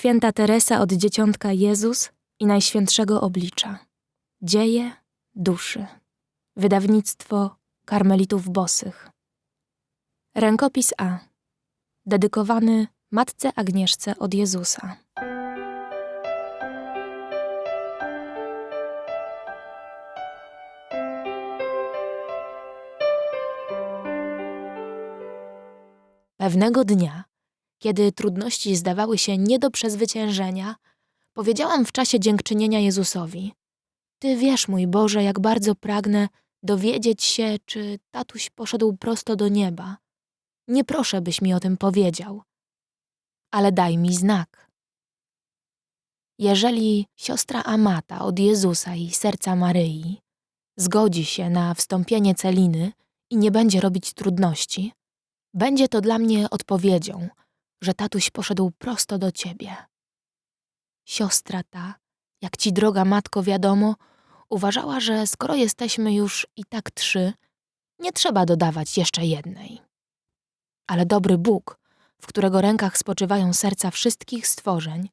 Święta Teresa od Dzieciątka Jezus i Najświętszego Oblicza. Dzieje duszy. Wydawnictwo Karmelitów Bosych. Rękopis A. Dedykowany Matce Agnieszce od Jezusa. Pewnego dnia, kiedy trudności zdawały się nie do przezwyciężenia, powiedziałam w czasie dziękczynienia Jezusowi: Ty wiesz, mój Boże, jak bardzo pragnę dowiedzieć się, czy tatuś poszedł prosto do nieba. Nie proszę, byś mi o tym powiedział, ale daj mi znak. Jeżeli siostra Amata od Jezusa i serca Maryi zgodzi się na wstąpienie Celiny i nie będzie robić trudności, będzie to dla mnie odpowiedzią, że tatuś poszedł prosto do ciebie. Siostra ta, jak ci droga matko wiadomo, uważała, że skoro jesteśmy już i tak trzy, nie trzeba dodawać jeszcze jednej. Ale dobry Bóg, w którego rękach spoczywają serca wszystkich stworzeń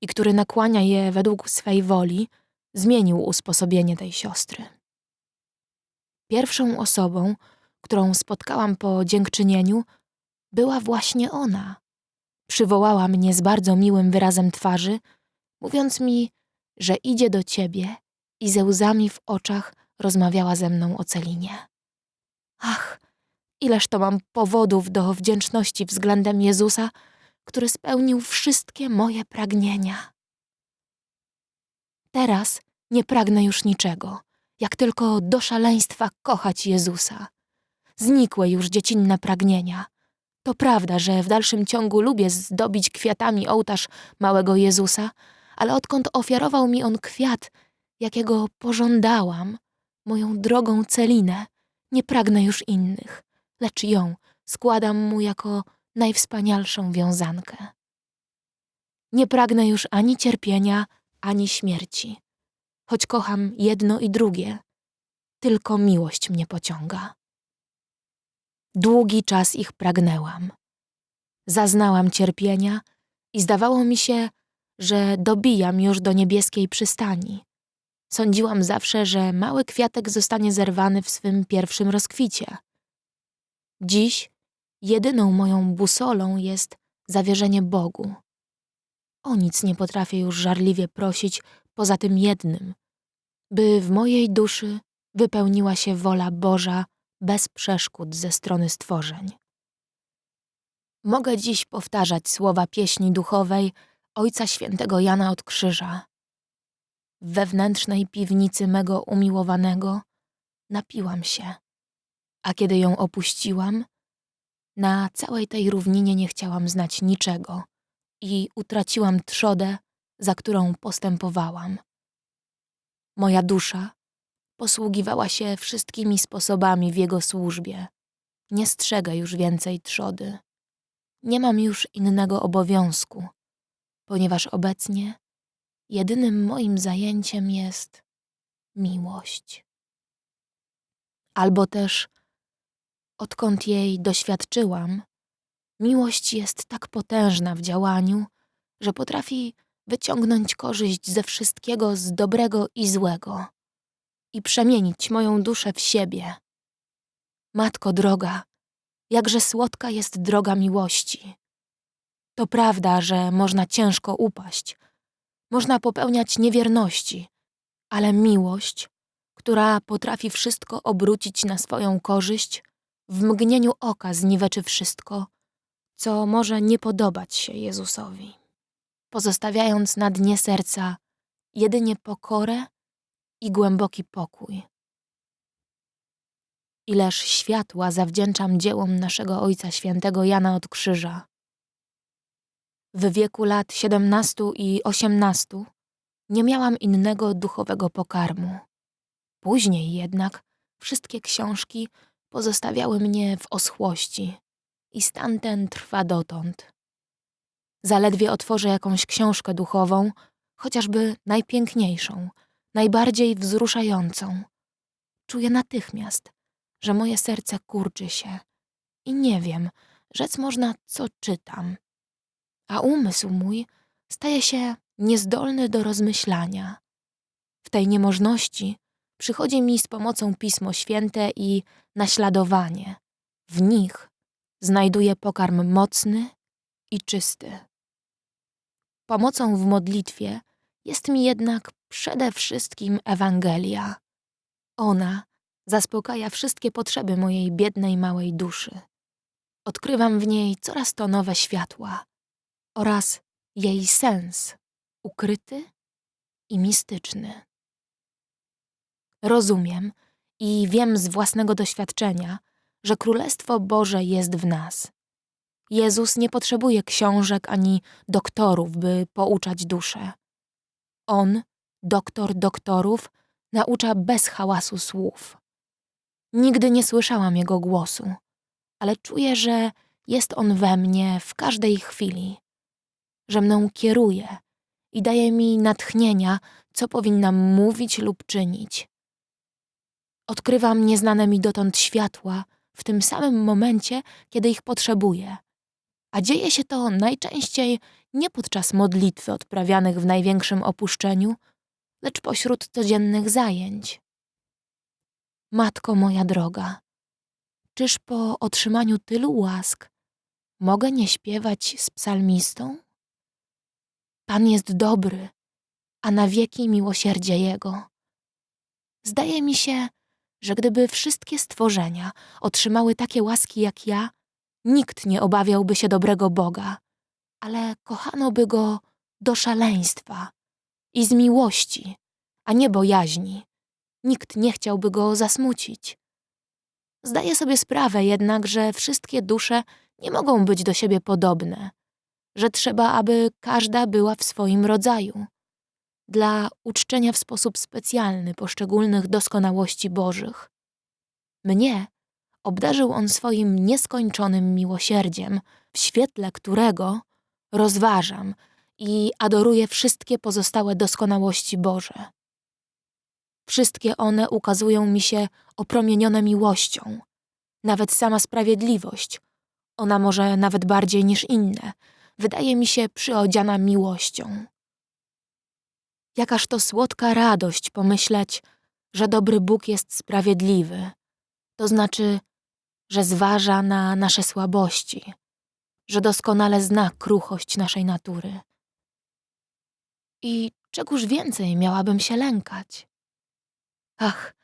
i który nakłania je według swej woli, zmienił usposobienie tej siostry. Pierwszą osobą, którą spotkałam po dziękczynieniu, była właśnie ona. Przywołała mnie z bardzo miłym wyrazem twarzy, mówiąc mi, że idzie do ciebie i ze łzami w oczach rozmawiała ze mną o Celinie. Ach, ileż to mam powodów do wdzięczności względem Jezusa, który spełnił wszystkie moje pragnienia. Teraz nie pragnę już niczego, jak tylko do szaleństwa kochać Jezusa. Znikłe już dziecinne pragnienia. To prawda, że w dalszym ciągu lubię zdobić kwiatami ołtarz małego Jezusa, ale odkąd ofiarował mi on kwiat, jakiego pożądałam, moją drogą Celinę, nie pragnę już innych, lecz ją składam mu jako najwspanialszą wiązankę. Nie pragnę już ani cierpienia, ani śmierci, choć kocham jedno i drugie, tylko miłość mnie pociąga. Długi czas ich pragnęłam. Zaznałam cierpienia i zdawało mi się, że dobijam już do niebieskiej przystani. Sądziłam zawsze, że mały kwiatek zostanie zerwany w swym pierwszym rozkwicie. Dziś jedyną moją busolą jest zawierzenie Bogu. O nic nie potrafię już żarliwie prosić poza tym jednym, by w mojej duszy wypełniła się wola Boża bez przeszkód ze strony stworzeń. Mogę dziś powtarzać słowa pieśni duchowej Ojca Świętego Jana od Krzyża. W wewnętrznej piwnicy mego umiłowanego napiłam się, a kiedy ją opuściłam, na całej tej równinie nie chciałam znać niczego i utraciłam trzodę, za którą postępowałam. Moja dusza posługiwała się wszystkimi sposobami w jego służbie. Nie strzegę już więcej trzody. Nie mam już innego obowiązku, ponieważ obecnie jedynym moim zajęciem jest miłość. Albo też, odkąd jej doświadczyłam, miłość jest tak potężna w działaniu, że potrafi wyciągnąć korzyść ze wszystkiego z dobrego i złego i przemienić moją duszę w siebie. Matko droga, jakże słodka jest droga miłości. To prawda, że można ciężko upaść, można popełniać niewierności, ale miłość, która potrafi wszystko obrócić na swoją korzyść, w mgnieniu oka zniweczy wszystko, co może nie podobać się Jezusowi, pozostawiając na dnie serca jedynie pokorę i głęboki pokój. Ileż światła zawdzięczam dziełom naszego Ojca Świętego Jana od Krzyża. W wieku lat siedemnastu i osiemnastu nie miałam innego duchowego pokarmu. Później jednak wszystkie książki pozostawiały mnie w oschłości i stan ten trwa dotąd. Zaledwie otworzę jakąś książkę duchową, chociażby najpiękniejszą, najbardziej wzruszającą. Czuję natychmiast, że moje serce kurczy się i nie wiem, rzec można, co czytam. A umysł mój staję się niezdolny do rozmyślania. W tej niemożności przychodzi mi z pomocą Pismo Święte i naśladowanie. W nich znajduję pokarm mocny i czysty. Pomocą w modlitwie jest mi jednak przede wszystkim Ewangelia. Ona zaspokaja wszystkie potrzeby mojej biednej małej duszy. Odkrywam w niej coraz to nowe światła oraz jej sens ukryty i mistyczny. Rozumiem i wiem z własnego doświadczenia, że Królestwo Boże jest w nas. Jezus nie potrzebuje książek ani doktorów, by pouczać duszę. On, doktor doktorów, naucza bez hałasu słów. Nigdy nie słyszałam jego głosu, ale czuję, że jest on we mnie w każdej chwili, że mną kieruje i daje mi natchnienia, co powinnam mówić lub czynić. Odkrywam nieznane mi dotąd światła w tym samym momencie, kiedy ich potrzebuję. A dzieje się to najczęściej nie podczas modlitwy odprawianych w największym opuszczeniu, lecz pośród codziennych zajęć. Matko moja droga, czyż po otrzymaniu tylu łask mogę nie śpiewać z psalmistą? Pan jest dobry, a na wieki miłosierdzie Jego. Zdaje mi się, że gdyby wszystkie stworzenia otrzymały takie łaski jak ja, nikt nie obawiałby się dobrego Boga, ale kochano by Go do szaleństwa i z miłości, a nie bojaźni. Nikt nie chciałby Go zasmucić. Zdaję sobie sprawę jednak, że wszystkie dusze nie mogą być do siebie podobne, że trzeba, aby każda była w swoim rodzaju dla uczczenia w sposób specjalny poszczególnych doskonałości Bożych. Mnie obdarzył On swoim nieskończonym miłosierdziem, w świetle którego rozważam i adoruję wszystkie pozostałe doskonałości Boże. Wszystkie one ukazują mi się opromienione miłością. Nawet sama sprawiedliwość, ona może nawet bardziej niż inne, wydaje mi się przyodziana miłością. Jakaż to słodka radość pomyśleć, że dobry Bóg jest sprawiedliwy, to znaczy, że zważa na nasze słabości, że doskonale zna kruchość naszej natury. I czegóż więcej miałabym się lękać? Ach,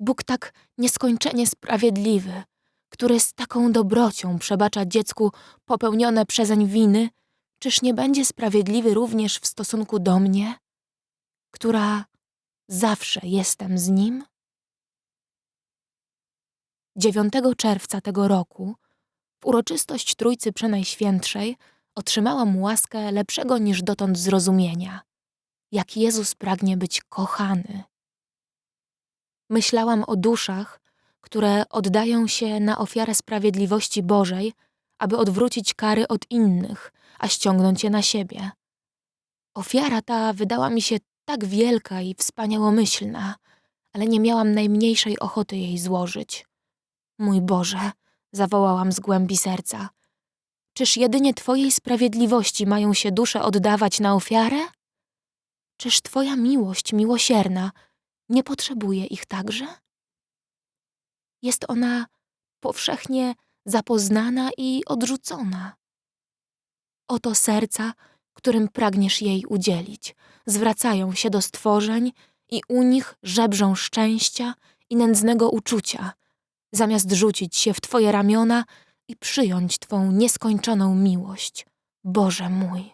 Bóg tak nieskończenie sprawiedliwy, który z taką dobrocią przebacza dziecku popełnione przezeń winy, czyż nie będzie sprawiedliwy również w stosunku do mnie? która zawsze jestem z nim? 9 czerwca tego roku, w uroczystość Trójcy Przenajświętszej, otrzymałam łaskę lepszego niż dotąd zrozumienia, jak Jezus pragnie być kochany. Myślałam o duszach, które oddają się na ofiarę sprawiedliwości Bożej, aby odwrócić kary od innych, a ściągnąć je na siebie. Ofiara ta wydała mi się tak wielka i wspaniałomyślna, ale nie miałam najmniejszej ochoty jej złożyć. Mój Boże, zawołałam z głębi serca, czyż jedynie Twojej sprawiedliwości mają się dusze oddawać na ofiarę? Czyż Twoja miłość miłosierna nie potrzebuje ich także? Jest ona powszechnie zapoznana i odrzucona. Oto serca, którym pragniesz jej udzielić, zwracają się do stworzeń i u nich żebrzą szczęścia i nędznego uczucia, zamiast rzucić się w Twoje ramiona i przyjąć Twą nieskończoną miłość, Boże mój.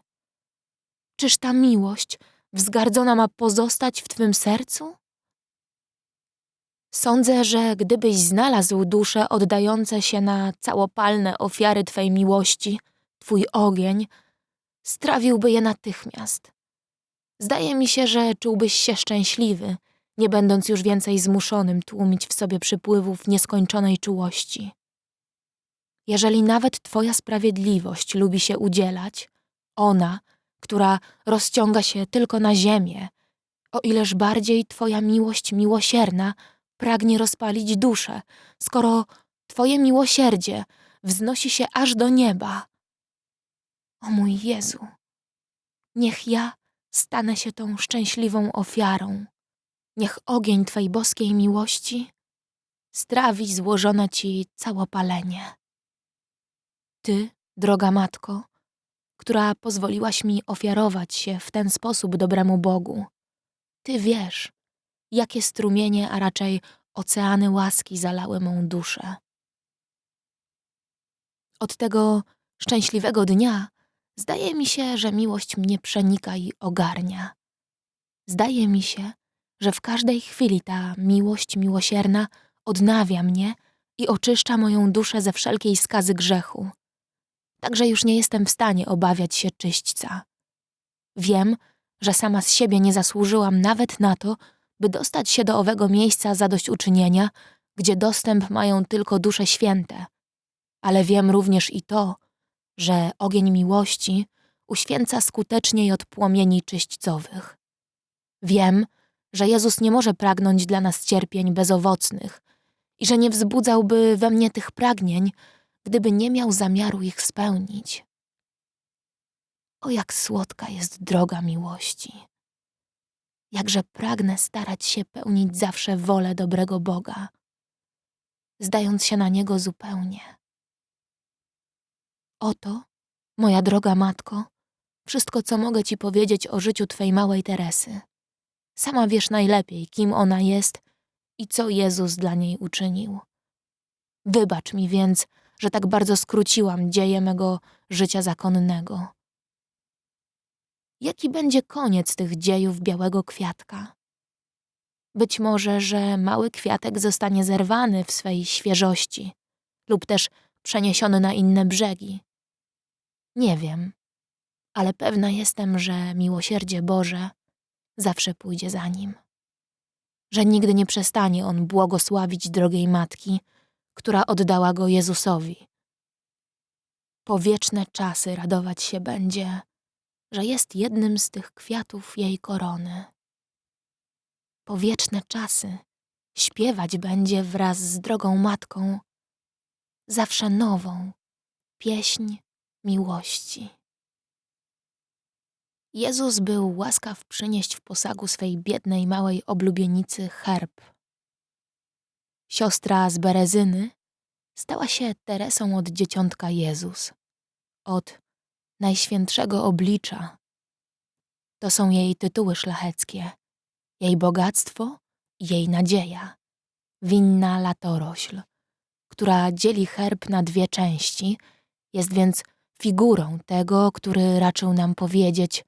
Czyż ta miłość wzgardzona ma pozostać w Twym sercu? Sądzę, że gdybyś znalazł dusze oddające się na całopalne ofiary Twej miłości, Twój ogień, strawiłby je natychmiast. Zdaje mi się, że czułbyś się szczęśliwy, nie będąc już więcej zmuszonym tłumić w sobie przypływów nieskończonej czułości. Jeżeli nawet Twoja sprawiedliwość lubi się udzielać, ona, która rozciąga się tylko na ziemię, o ileż bardziej Twoja miłość miłosierna pragnie rozpalić duszę, skoro Twoje miłosierdzie wznosi się aż do nieba. O mój Jezu, Niech ja stanę się tą szczęśliwą ofiarą. Niech ogień Twej boskiej miłości strawi złożone Ci całopalenie. Ty, droga Matko, która pozwoliłaś mi ofiarować się w ten sposób dobremu Bogu, Ty wiesz, jakie strumienie, a raczej oceany łaski zalały mą duszę. Od tego szczęśliwego dnia zdaje mi się, że miłość mnie przenika i ogarnia. Zdaje mi się, że w każdej chwili ta miłość miłosierna odnawia mnie i oczyszcza moją duszę ze wszelkiej skazy grzechu. Także już nie jestem w stanie obawiać się czyśćca. Wiem, że sama z siebie nie zasłużyłam nawet na to, by dostać się do owego miejsca zadośćuczynienia, gdzie dostęp mają tylko dusze święte. Ale wiem również i to, że ogień miłości uświęca skuteczniej od płomieni czyśćcowych. Wiem, że Jezus nie może pragnąć dla nas cierpień bezowocnych i że nie wzbudzałby we mnie tych pragnień, gdyby nie miał zamiaru ich spełnić. O jak słodka jest droga miłości. Jakże pragnę starać się pełnić zawsze wolę dobrego Boga, zdając się na Niego zupełnie. Oto, moja droga matko, wszystko, co mogę Ci powiedzieć o życiu Twej małej Teresy. Sama wiesz najlepiej, kim ona jest i co Jezus dla niej uczynił. Wybacz mi więc, że tak bardzo skróciłam dzieje mego życia zakonnego. Jaki będzie koniec tych dziejów białego kwiatka? Być może, że mały kwiatek zostanie zerwany w swej świeżości lub też przeniesiony na inne brzegi. Nie wiem, ale pewna jestem, że miłosierdzie Boże zawsze pójdzie za nim. Że nigdy nie przestanie on błogosławić drogiej matki, która oddała go Jezusowi. Po wieczne czasy radować się będzie, że jest jednym z tych kwiatów jej korony. Po wieczne czasy śpiewać będzie wraz z drogą matką zawsze nową pieśń miłości. Jezus był łaskaw przynieść w posagu swej biednej małej oblubienicy herb. Siostra z Berezyny stała się Teresą od dzieciątka Jezus, od Najświętszego Oblicza. To są jej tytuły szlacheckie, jej bogactwo jej nadzieja, winna latorośl, która dzieli herb na dwie części, jest więc figurą tego, który raczył nam powiedzieć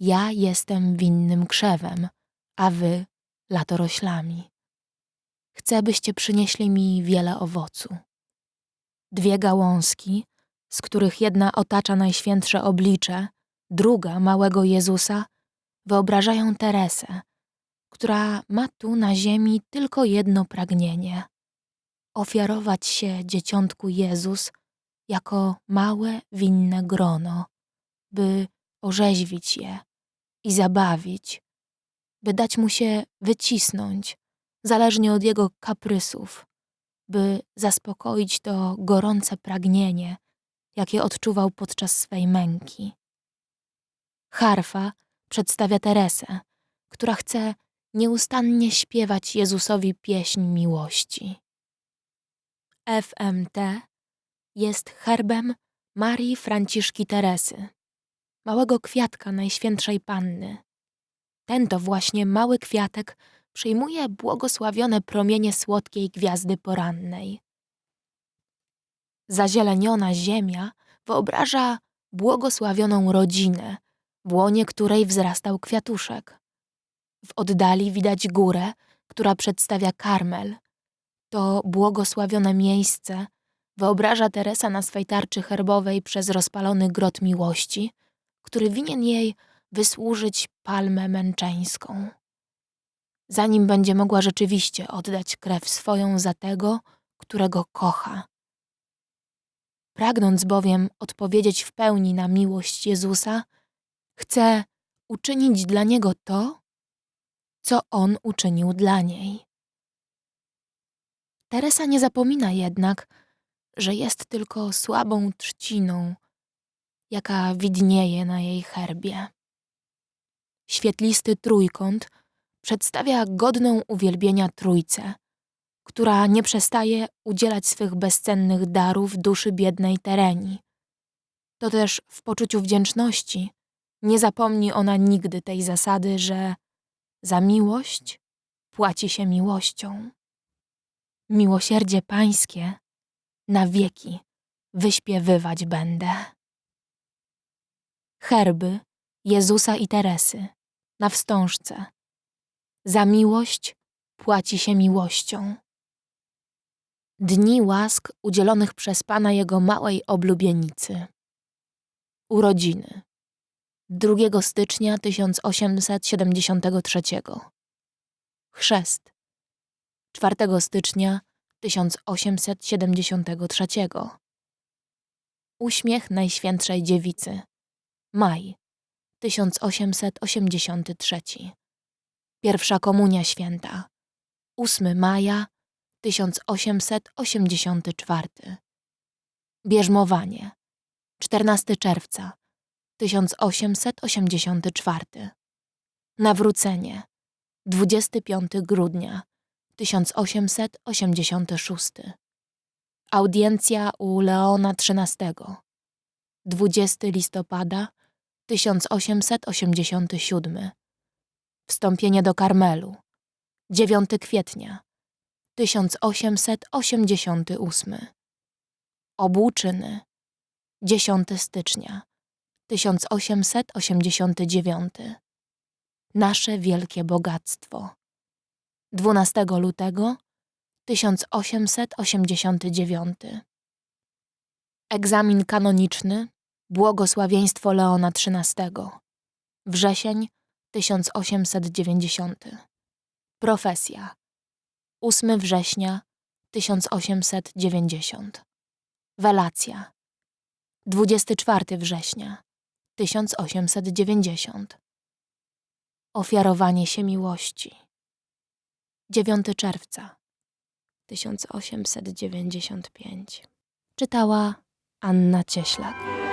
ja jestem winnym krzewem, a wy latoroślami. Chcę, byście przynieśli mi wiele owocu. Dwie gałązki, z których jedna otacza najświętsze oblicze, druga małego Jezusa, wyobrażają Teresę, która ma tu na ziemi tylko jedno pragnienie ofiarować się dzieciątku Jezus jako małe winne grono, by orzeźwić je i zabawić, by dać mu się wycisnąć, zależnie od jego kaprysów, by zaspokoić to gorące pragnienie, jakie odczuwał podczas swej męki. Harfa przedstawia Teresę, która chce nieustannie śpiewać Jezusowi pieśń miłości. FMT jest herbem Marii Franciszki Teresy, małego kwiatka Najświętszej Panny. Ten to właśnie mały kwiatek przyjmuje błogosławione promienie słodkiej gwiazdy porannej. Zazieleniona ziemia wyobraża błogosławioną rodzinę, w łonie której wzrastał kwiatuszek. W oddali widać górę, która przedstawia karmel. To błogosławione miejsce wyobraża Teresa na swej tarczy herbowej przez rozpalony grot miłości, który winien jej wysłużyć palmę męczeńską. Zanim będzie mogła rzeczywiście oddać krew swoją za tego, którego kocha. Pragnąc bowiem odpowiedzieć w pełni na miłość Jezusa, chce uczynić dla Niego to, co On uczynił dla niej. Teresa nie zapomina jednak, że jest tylko słabą trzciną, jaka widnieje na jej herbie. Świetlisty trójkąt przedstawia godną uwielbienia trójcę, która nie przestaje udzielać swych bezcennych darów duszy biednej Tereni. To też w poczuciu wdzięczności nie zapomni ona nigdy tej zasady, że za miłość płaci się miłością. Miłosierdzie Pańskie na wieki wyśpiewywać będę. Herby Jezusa i Teresy na wstążce. Za miłość płaci się miłością. Dni łask udzielonych przez Pana Jego małej oblubienicy. Urodziny. 2 stycznia 1873. Chrzest. 4 stycznia 1873. Uśmiech Najświętszej Dziewicy. Maj 1883. Pierwsza Komunia Święta. 8 maja 1884. Bierzmowanie. 14 czerwca 1884. Nawrócenie. 25 grudnia 1886. Audiencja u Leona XIII. 20 listopada 1887. Wstąpienie do Karmelu. 9 kwietnia 1888. Obłuczyny. 10 stycznia 1889. Nasze wielkie bogactwo. 12 lutego 1889. Egzamin kanoniczny Błogosławieństwo Leona XIII. Wrzesień 1890. Profesja 8 września 1890. Welacja 24 września 1890. Ofiarowanie się miłości 9 czerwca 1895. Czytała Anna Cieślak.